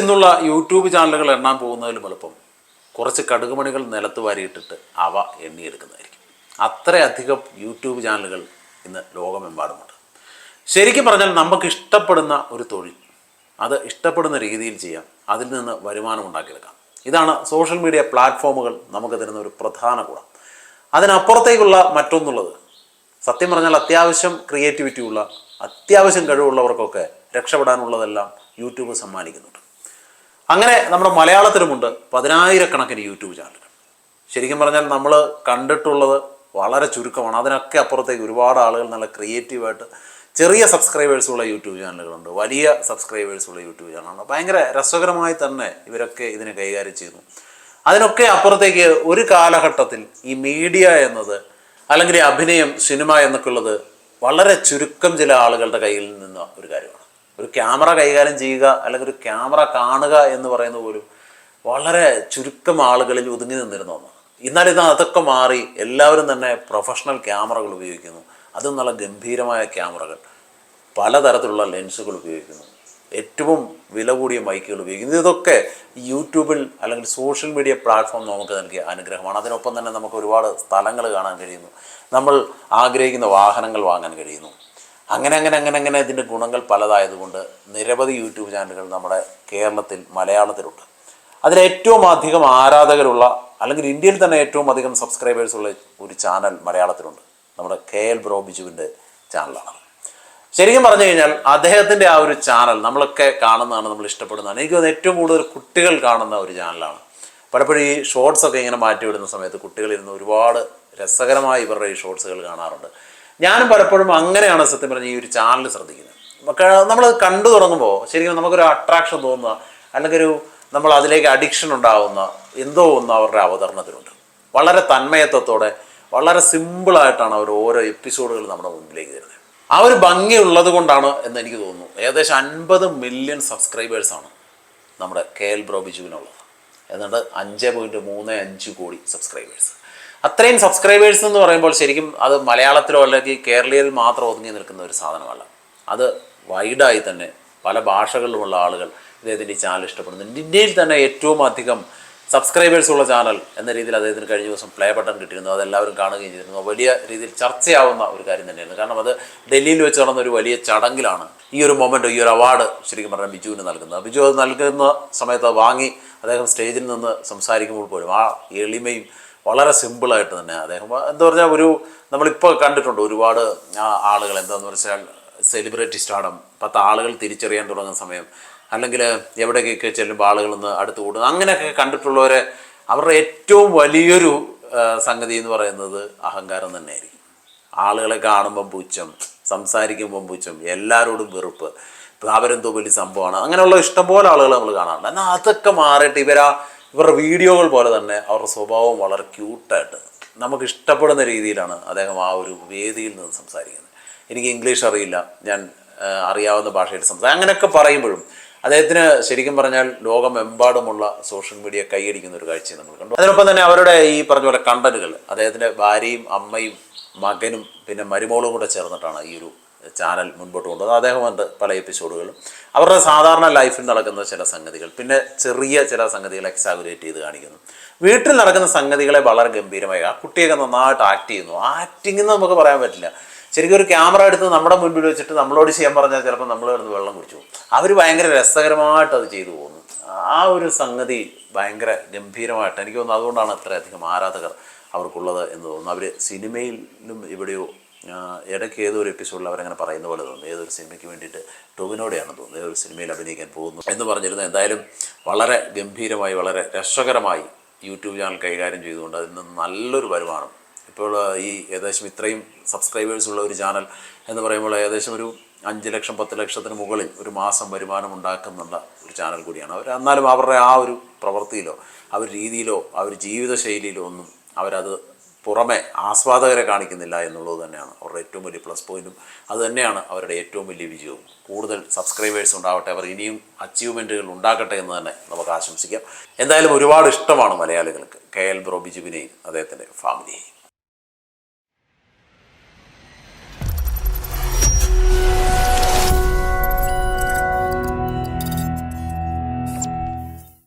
ഇന്നുള്ള യൂട്യൂബ് ചാനലുകൾ എണ്ണാൻ പോകുന്നതിലും എളുപ്പം. കുറച്ച് കടുകുമണികൾ നിലത്ത് വാരിയിട്ടിട്ട് അവ എണ്ണിയെടുക്കുന്നതായിരിക്കും. അത്രയധികം യൂട്യൂബ് ചാനലുകൾ ഇന്ന് ലോകമെമ്പാടുമുണ്ട്. ശരിക്കും പറഞ്ഞാൽ നമുക്ക് ഇഷ്ടപ്പെടുന്ന ഒരു തൊഴിൽ അത് ഇഷ്ടപ്പെടുന്ന രീതിയിൽ ചെയ്യാം അതിൽ നിന്ന് വരുമാനം ഉണ്ടാക്കിയെടുക്കാം. ഇതാണ് സോഷ്യൽ മീഡിയ പ്ലാറ്റ്ഫോമുകൾ നമുക്ക് തരുന്ന ഒരു പ്രധാന ഗുണം. അതിനപ്പുറത്തേക്കുള്ള മറ്റൊന്നുള്ളത് സത്യം പറഞ്ഞാൽ അത്യാവശ്യം ക്രിയേറ്റിവിറ്റി ഉള്ള അത്യാവശ്യം കഴിവുള്ളവർക്കൊക്കെ രക്ഷപ്പെടാനുള്ളതെല്ലാം യൂട്യൂബ് സമ്മാനിക്കുന്നുണ്ട് അങ്ങനെ നമ്മുടെ മലയാളത്തിലുമുണ്ട് പതിനായിരക്കണക്കിന് യൂട്യൂബ് ചാനലുകൾ. ശരിക്കും പറഞ്ഞാൽ നമ്മൾ കണ്ടിട്ടുള്ളത് വളരെ ചുരുക്കമാണ്. അതിനൊക്കെ അപ്പുറത്തേക്ക് ഒരുപാട് ആളുകൾ നല്ല ക്രിയേറ്റീവായിട്ട് ചെറിയ സബ്സ്ക്രൈബേഴ്സുള്ള യൂട്യൂബ് ചാനലുകളുണ്ട്. വലിയ സബ്സ്ക്രൈബേഴ്സുള്ള യൂട്യൂബ് ചാനലുണ്ട് ഭയങ്കര രസകരമായി തന്നെ ഇവരൊക്കെ ഇതിനെ കൈകാര്യം ചെയ്യുന്നു. അതിനൊക്കെ അപ്പുറത്തേക്ക് ഒരു കാലഘട്ടത്തിൽ ഈ മീഡിയ എന്നത് അല്ലെങ്കിൽ അഭിനയം സിനിമ എന്നൊക്കെ ഉള്ളത് വളരെ ചുരുക്കം ചില ആളുകളുടെ കയ്യിൽ നിന്ന ഒരു കാര്യമാണ്. ഒരു ക്യാമറ കൈകാര്യം ചെയ്യുക അല്ലെങ്കിൽ ഒരു ക്യാമറ കാണുക എന്ന് പറയുന്ന പോലും വളരെ ചുരുക്കം ആളുകളിൽ ഒതുങ്ങി നിന്നിരുന്ന ഒന്നാണ്. എന്നാൽ ഇത് അതൊക്കെ മാറി എല്ലാവരും തന്നെ പ്രൊഫഷണൽ ക്യാമറകൾ ഉപയോഗിക്കുന്നു. അതും നല്ല ഗംഭീരമായ ക്യാമറകൾ പലതരത്തിലുള്ള ലെൻസുകൾ ഉപയോഗിക്കുന്നു. ഏറ്റവും വില കൂടിയ മൈക്കുകൾ ഉപയോഗിക്കുന്നു. ഇതൊക്കെ യൂട്യൂബിൽ അല്ലെങ്കിൽ സോഷ്യൽ മീഡിയ പ്ലാറ്റ്ഫോം നമുക്ക് നൽകിയ അനുഗ്രഹമാണ്. അതിനൊപ്പം തന്നെ നമുക്ക് ഒരുപാട് സ്ഥലങ്ങൾ കാണാൻ കഴിയുന്നു. നമ്മൾ ആഗ്രഹിക്കുന്ന വാഹനങ്ങൾ വാങ്ങാൻ കഴിയുന്നു. അങ്ങനെ അങ്ങനെ അങ്ങനെ അങ്ങനെ ഇതിന്റെ ഗുണങ്ങൾ പലതായതുകൊണ്ട് നിരവധി യൂട്യൂബ് ചാനലുകൾ നമ്മുടെ കേരളത്തിൽ മലയാളത്തിലുണ്ട്. അതിലേറ്റവും അധികം ആരാധകരുള്ള അല്ലെങ്കിൽ ഇന്ത്യയിൽ തന്നെ ഏറ്റവും അധികം സബ്സ്ക്രൈബേഴ്സ് ഉള്ള ഒരു ചാനൽ മലയാളത്തിലുണ്ട്. നമ്മുടെ കെ എൽ ബ്രോ ബിജുവിന്റെ ചാനലാണ്. ശരിക്കും പറഞ്ഞു കഴിഞ്ഞാൽ അദ്ദേഹത്തിന്റെ ആ ഒരു ചാനൽ നമ്മളൊക്കെ കാണുന്നതാണ് നമ്മൾ ഇഷ്ടപ്പെടുന്നതാണ്. എനിക്ക് അത് ഏറ്റവും കൂടുതൽ കുട്ടികൾ കാണുന്ന ഒരു ചാനലാണ്. പലപ്പോഴും ഈ ഷോർട്സ് ഒക്കെ ഇങ്ങനെ മാറ്റിവിടുന്ന സമയത്ത് കുട്ടികളിരുന്ന് ഒരുപാട് രസകരമായി ഇവരുടെ ഈ ഷോർട്സുകൾ കാണാറുണ്ട്. ഞാനും പലപ്പോഴും അങ്ങനെയാണ് സത്യം പറഞ്ഞ ഈ ഒരു ചാനൽ ശ്രദ്ധിക്കുന്നത്. നമ്മൾ കണ്ടു തുടങ്ങുമ്പോൾ ശരിക്കും നമുക്കൊരു അട്രാക്ഷൻ തോന്നുക അല്ലെങ്കിൽ ഒരു നമ്മൾ അതിലേക്ക് അഡിക്ഷൻ ഉണ്ടാവുന്ന എന്തോ ഒന്ന് അവരുടെ അവതരണത്തിലുണ്ട്. വളരെ തന്മയത്വത്തോടെ വളരെ സിമ്പിളായിട്ടാണ് അവർ ഓരോ എപ്പിസോഡുകൾ നമ്മുടെ മുമ്പിലേക്ക് തരുന്നത്. ആ ഒരു ഭംഗിയുള്ളത് കൊണ്ടാണ് എന്ന് എനിക്ക് തോന്നുന്നു. ഏകദേശം അൻപത് മില്യൺ സബ്സ്ക്രൈബേഴ്സാണ് നമ്മുടെ കെ എൽ ബ്രോ ബിജുവിനുള്ളത്. എന്നിട്ട് അഞ്ച് പോയിന്റ് മൂന്ന് അഞ്ച് കോടി സബ്സ്ക്രൈബേഴ്സ് അത്രയും സബ്സ്ക്രൈബേഴ്സ് എന്ന് പറയുമ്പോൾ ശരിക്കും അത് മലയാളത്തിലോ അല്ലെങ്കിൽ കേരളീയയിൽ മാത്രം ഒതുങ്ങി നിൽക്കുന്ന ഒരു സാധനമല്ല. അത് വൈഡായി തന്നെ പല ഭാഷകളിലുമുള്ള ആളുകൾ ഇദ്ദേഹത്തിന്റെ ചാനൽ ഇഷ്ടപ്പെടുന്നുണ്ട് ഇന്ത്യയിൽ തന്നെ ഏറ്റവും അധികം സബ്സ്ക്രൈബേഴ്സ് ഉള്ള ചാനൽ എന്ന രീതിയിൽ അദ്ദേഹത്തിന് കഴിഞ്ഞ ദിവസം പ്ലേ ബട്ടൺ കിട്ടിയിരുന്നു. അതെല്ലാവരും കാണുകയും ചെയ്തിരുന്നു. വലിയ രീതിയിൽ ചർച്ചയാവുന്ന ഒരു കാര്യം തന്നെയായിരുന്നു. കാരണം അത് ഡൽഹിയിൽ വെച്ച് നടന്ന ഒരു വലിയ ചടങ്ങിലാണ് ഈ ഒരു മൊമെന്റ് ഈ ഒരു അവാർഡ് ശരിക്കും പറഞ്ഞാൽ ബിജുവിന് നൽകുന്നത്. ബിജു അത് നൽകുന്ന സമയത്ത് വാങ്ങി അദ്ദേഹം സ്റ്റേജിൽ നിന്ന് സംസാരിക്കുമ്പോൾ പോലും ആ എളിമയും വളരെ സിമ്പിളായിട്ട് തന്നെ അദ്ദേഹം എന്താ പറഞ്ഞാൽ ഒരു നമ്മളിപ്പോൾ കണ്ടിട്ടുണ്ട് ഒരുപാട് ആളുകൾ എന്താണെന്ന് വെച്ചാൽ സെലിബ്രിറ്റി സ്റ്റാഡം പത്ത് ആളുകൾ തിരിച്ചറിയാൻ തുടങ്ങുന്ന സമയം അല്ലെങ്കിൽ എവിടേക്കൊക്കെ ചെല്ലുമ്പോൾ ആളുകൾ നിന്ന് അടുത്ത് കൂടുന്നത് അങ്ങനെയൊക്കെ കണ്ടിട്ടുള്ളവരെ അവരുടെ ഏറ്റവും വലിയൊരു സംഗതി എന്ന് പറയുന്നത് അഹങ്കാരം തന്നെയായിരിക്കും. ആളുകളെ കാണുമ്പം പൂച്ചം സംസാരിക്കുമ്പം പൂച്ചം എല്ലാവരോടും വെറുപ്പ്. അവരെന്തോ വലിയ സംഭവമാണ്. അങ്ങനെയുള്ള ഇഷ്ടംപോലെ ആളുകൾ നമ്മൾ കാണാറുണ്ട്. എന്നാൽ അതൊക്കെ മാറിയിട്ട് ഇവരാ ഇവരുടെ വീഡിയോകൾ പോലെ തന്നെ അവരുടെ സ്വഭാവം വളരെ ക്യൂട്ടായിട്ട് നമുക്ക് ഇഷ്ടപ്പെടുന്ന രീതിയിലാണ് അദ്ദേഹം ആ ഒരു വേദിയിൽ നിന്ന് സംസാരിക്കുന്നത്. എനിക്ക് ഇംഗ്ലീഷ് അറിയില്ല. ഞാൻ അറിയാവുന്ന ഭാഷയിൽ സംസാരിക്കും അങ്ങനെയൊക്കെ പറയുമ്പോഴും അദ്ദേഹത്തിന് ശരിക്കും പറഞ്ഞാൽ ലോകമെമ്പാടുമുള്ള സോഷ്യൽ മീഡിയ കൈയടിക്കുന്ന ഒരു കാഴ്ച നമ്മൾ കണ്ടു. അതിനൊപ്പം തന്നെ അവരുടെ ഈ പറഞ്ഞ പോലെ കണ്ടന്റുകൾ അദ്ദേഹത്തിന്റെ ഭാര്യയും അമ്മയും മകനും പിന്നെ മരുമോളും കൂടെ ചേർന്നിട്ടാണ് ഈ ഒരു ചാനൽ മുൻപോട്ട് കൊണ്ടുവന്നത്. അദ്ദേഹമുണ്ട് പല എപ്പിസോഡുകളും അവരുടെ സാധാരണ ലൈഫിൽ നടക്കുന്ന ചില സംഗതികൾ പിന്നെ ചെറിയ ചില സംഗതികൾ എക്സാഗുലേറ്റ് ചെയ്ത് കാണിക്കുന്നു. വീട്ടിൽ നടക്കുന്ന സംഗതികളെ വളരെ ഗംഭീരമായി ആ കുട്ടിയൊക്കെ നന്നായിട്ട് ആക്ട് ചെയ്യുന്നു. ആക്ടിംഗ് എന്ന് നമുക്ക് പറയാൻ പറ്റില്ല. ശരിക്കും ഒരു ക്യാമറ എടുത്ത് നമ്മുടെ മുൻപിൽ വെച്ചിട്ട് നമ്മളോട് ചെയ്യാൻ പറഞ്ഞാൽ ചിലപ്പോൾ നമ്മൾ കിടന്ന് വെള്ളം കുടിച്ചു അവർ ഭയങ്കര രസകരമായിട്ട് അത് ചെയ്തു പോകുന്നു. ആ ഒരു സംഗതി ഭയങ്കര ഗംഭീരമായിട്ട് എനിക്ക് തോന്നുന്നു അതുകൊണ്ടാണ് അത്രയധികം ആരാധകർ അവർക്കുള്ളത് എന്ന് തോന്നുന്നു. അവർ സിനിമയിലും ഇവിടെയോ ഇടയ്ക്ക് ഏതൊരു എപ്പിസോഡിൽ അവരങ്ങനെ പറയുന്ന പോലെ തോന്നുന്നു. ഏതൊരു സിനിമയ്ക്ക് വേണ്ടിയിട്ട് ടൊവിനോടെയാണ് തോന്നുന്നു. ഏതൊരു സിനിമയിൽ അഭിനയിക്കാൻ പോകുന്നു എന്ന് പറഞ്ഞിരുന്നു എന്തായാലും വളരെ ഗംഭീരമായി വളരെ രസകരമായി യൂട്യൂബ് ചാനൽ കൈകാര്യം ചെയ്തുകൊണ്ട് അതിൽ നിന്ന് നല്ലൊരു വരുമാനം. ഇപ്പോൾ ഈ ഏകദേശം ഇത്രയും സബ്സ്ക്രൈബേഴ്സ് ഉള്ള ഒരു ചാനൽ എന്ന് പറയുമ്പോൾ ഏകദേശം ഒരു അഞ്ച് ലക്ഷം പത്ത് ലക്ഷത്തിന് മുകളിൽ ഒരു മാസം വരുമാനം ഉണ്ടാക്കുന്നുള്ള ഒരു ചാനൽ കൂടിയാണ്. അവർ എന്നാലും അവരുടെ ആ ഒരു പ്രവൃത്തിയിലോ അവർ രീതിയിലോ അവർ ജീവിതശൈലിയിലോ ഒന്നും അവരത് പുറമെ ആസ്വാദകരെ കാണിക്കുന്നില്ല എന്നുള്ളത് തന്നെയാണ്. അവരുടെ ഏറ്റവും വലിയ പ്ലസ് പോയിന്റും അത് തന്നെയാണ് അവരുടെ ഏറ്റവും വലിയ വിജയവും. കൂടുതൽ സബ്സ്ക്രൈബേഴ്സ് ഉണ്ടാവട്ടെ അവർ ഇനിയും അച്ചീവ്മെന്റുകൾ ഉണ്ടാക്കട്ടെ എന്ന് തന്നെ നമുക്ക് ആശംസിക്കാം. എന്തായാലും ഒരുപാട് ഇഷ്ടമാണ് മലയാളികൾക്ക്. കെ എൽ ബ്രോ ബിജുവിനെയും അദ്ദേഹത്തിന്റെ ഫാമിലിയെയും